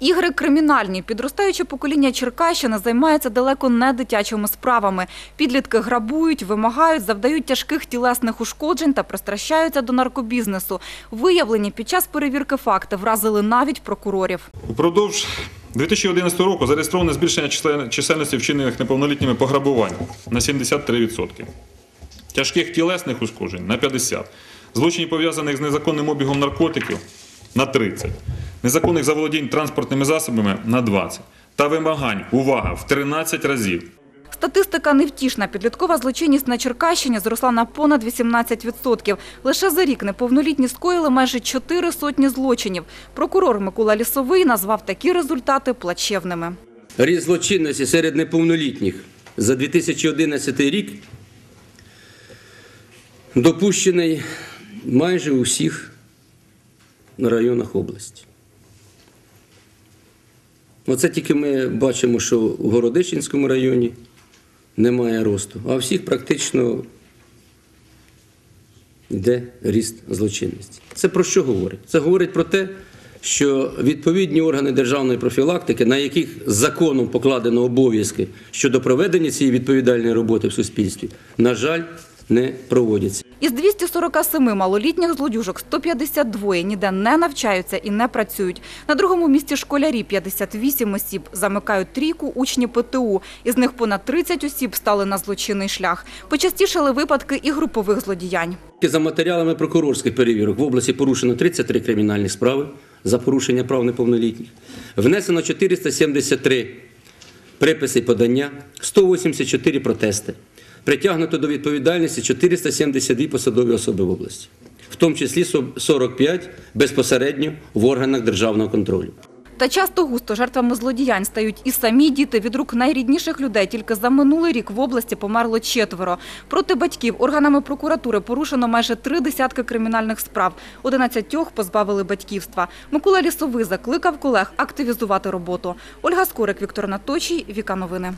Ігри кримінальні. Підростаюче покоління Черкащини займається далеко не дитячими справами. Підлітки грабують, вимагають, завдають тяжких тілесних ушкоджень та пристращаються до наркобізнесу. Виявлені під час перевірки факти вразили навіть прокурорів. Упродовж 2011 року зареєстровано збільшення чисельності вчинених неповнолітніми пограбувань на 73%, тяжких тілесних ушкоджень на 50%, злочинів пов'язаних з незаконним обігом наркотиків на 30%, незаконних заволодінь транспортними засобами на 20% та вимагань, увага, в 13 разів. Статистика невтішна. Підліткова злочинність на Черкащині зросла на понад 18%. Лише за рік неповнолітні скоїли майже чотири сотні злочинів. Прокурор Микола Лісовий назвав такі результати плачевними. Ріст злочинності серед неповнолітніх за 2011 рік допущений майже у всіх районах області. Оце тільки ми бачимо, що у Городищенському районі немає росту, а всіх практично йде ріст злочинності. Це про що говорить? Це говорить про те, що відповідні органи державної профілактики, на яких законом покладено обов'язки щодо проведення цієї відповідальної роботи в суспільстві, на жаль, не проводяться. Із 247 малолітніх злодюжок 152 ніде не навчаються і не працюють. На другому місці школярі 58 осіб. Замикають трійку учні ПТУ. Із них понад 30 осіб стали на злочинний шлях. Почастішали випадки і групових злодіянь. За матеріалами прокурорських перевірок в області порушено 33 кримінальні справи за порушення прав неповнолітніх. Внесено 473 приписи подання, 184 протести. Притягнуто до відповідальності 472 посадові особи в області, в тому числі 45 безпосередньо в органах державного контролю. Та часто густо жертвами злодіянь стають і самі діти від рук найрідніших людей. Тільки за минулий рік в області померло четверо. Проти батьків органами прокуратури порушено майже три десятки кримінальних справ. Одинадцятьох позбавили батьківства. Микола Лісовий закликав колег активізувати роботу. Ольга Скорик, Віктор Наточій, Віка Новини.